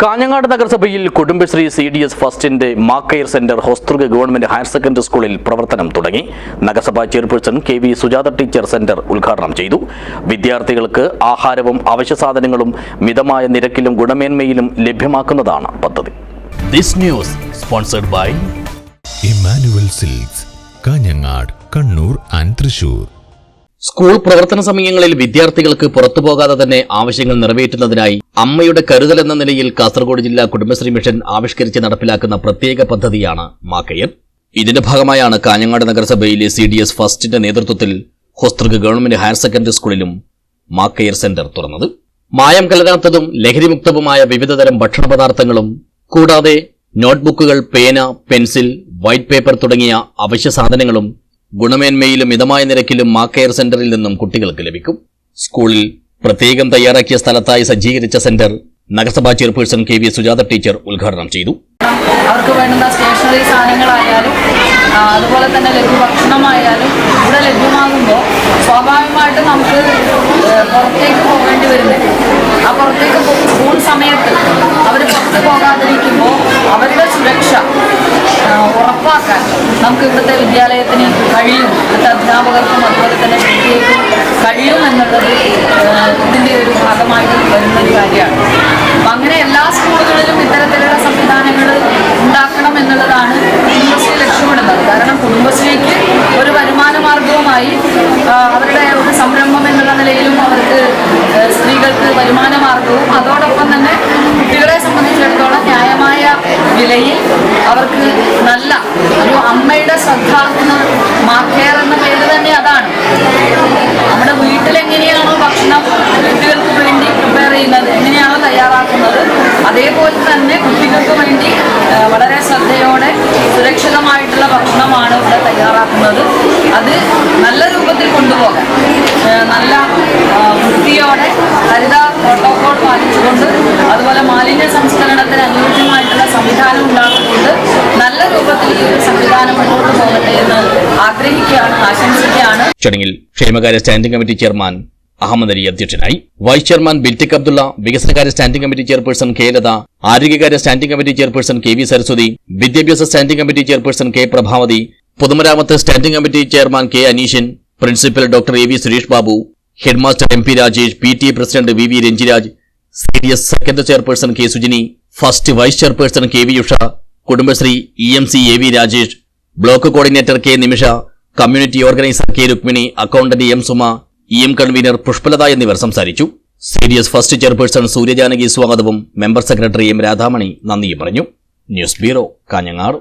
കാഞ്ഞങ്ങാട് നഗരസഭയിൽ Kudumbashree C D S ഫസ്റ്റിന്റെ മാക്കയർ centre Hosdurg government higher secondary സ്കൂളിൽ പ്രവർത്തനം തുടങ്ങി. നഗരസഭാ chairperson K V Sujatha teacher centre ഉദ്ഘാടനം ചെയ്തു. വിദ്യാർത്ഥികൾക്ക് ആഹാരവും അവശ്യ സാധനങ്ങളും മിതമായ നിരക്കിലും ഗുണമേന്മയിലും ലഭ്യമാക്കുന്നതാണ് പദ്ധതി. This news sponsored by Emmanuel Silks Kanhangad Kannur and Thrissur school പ്രവർത്തന സമയങ്ങളിൽ വിദ്യാർത്ഥികൾക്ക് പുറത്തു പോകാതെ തന്നെ ആവശ്യങ്ങൾ നിറവേറ്റുന്നതിനായി അമ്മയുടെ കരുതൽ എന്ന നിലയിൽ കാസർഗോഡ് ജില്ലാ കുടുംബശ്രീ മിഷൻ ആവിഷ്കരിച്ച് നടപ്പിലാക്കുന്ന പ്രത്യേക പദ്ധതിയാണ് മാക്കയർ ഇതിന്റെ ഭാഗമായാണ് കാഞ്ഞങ്ങാട് നഗരസഭയിലെ സി ഡി എസ് ഫസ്റ്റിന്റെ നേതൃത്വത്തിൽ ഹോസ്തൃക ഗവൺമെന്റ് ഹയർ സെക്കൻഡറി സ്കൂളിലും മാക്കയർ സെന്റർ തുറന്നത്. മായം കലരാത്തതും ലഹരിമുക്തവുമായ വിവിധതരം ഭക്ഷണ പദാർത്ഥങ്ങളും കൂടാതെ നോട്ട്ബുക്കുകൾ പേന പെൻസിൽ വൈറ്റ് പേപ്പർ തുടങ്ങിയ അവശ്യ സാധനങ്ങളും ഗുണമേന്മയിലും മിതമായ നിരക്കിലും മാക്കയർ സെന്ററിൽ നിന്നും കുട്ടികൾക്ക് ലഭിക്കും. സ്കൂളിൽ പ്രത്യേകം തയ്യാറാക്കിയ സ്ഥലത്തായി സജ്ജീകരിച്ച സെന്റർ നഗരസഭാ chairperson K V Sujatha teacher ഉദ്ഘാടനം ചെയ്തു. അവർക്ക് വേണ്ടുന്ന സ്റ്റേഷനറി സാധനങ്ങളായാലും അതുപോലെ തന്നെ ലഘുഭക്ഷണമായാലും ഇവിടെ ലഭ്യമാകുമ്പോൾ സ്വാഭാവികമായിട്ടും നമുക്ക് പുറത്തേക്ക് പോകേണ്ടി വരുന്നില്ല ആ പുറത്തേക്ക് സ്കൂൾ സമയത്ത് അവർ പുറത്ത് പോകാതിരിക്കുമ്പോൾ അവരുടെ സുരക്ഷ നമുക്ക് ഇവിടുത്തെ വിദ്യാലയത്തിന് കഴിയും. ഇവിടുത്തെ അധ്യാപകർക്കും അതുപോലെ തന്നെ കഴിയും എന്നുള്ളത് അത് നല്ല രൂപത്തിൽ കൊണ്ടുപോകാൻ നല്ല വൃത്തിയോടെ ഹരിത പ്രോട്ടോകോൾ പാലിച്ചുകൊണ്ട് അതുപോലെ മാലിന്യ സംസ്കരണത്തിന് അനുയോജ്യമായിട്ടുള്ള സംവിധാനം ഉണ്ടാക്കിക്കൊണ്ട് നല്ല രൂപത്തിൽ ഈ ഒരു സംവിധാനം മുന്നോട്ട് പോകട്ടെ എന്ന് ആഗ്രഹിക്കുകയാണ് ആശംസിക്കുകയാണ്. ചടങ്ങിൽ ക്ഷേമകാര്യ standing committee chairman Ahammed Ali അധ്യക്ഷനായി. വൈസ് ചെയർമാൻ ബിൽറ്റിക് അബ്ദുള്ള വികസനകാര്യ standing committee chairperson K Latha ആരോഗ്യകാര്യ standing committee chairperson K V Saraswathi വിദ്യാഭ്യാസ standing committee chairperson K Prabhavathi പൊതുമരാമത്ത് standing committee chairman K Aneeshan principal doctor A V Suresh Babu headmaster M P Rajesh P T A president V V Ranjiraj C D S second chairperson K Sujini first vice chairperson K V Usha Kudumbashree E M C A V Rajesh block coordinator K Nimisha community organiser K Rukmini accountant M Suma E M convener Pushpalatha എന്നിവർ സംസാരിച്ചു. C D S first chairperson Suryajanaki സ്വാഗതവും member secretary M Radhamani നന്ദിയും പറഞ്ഞു. News bureau Kanhangad.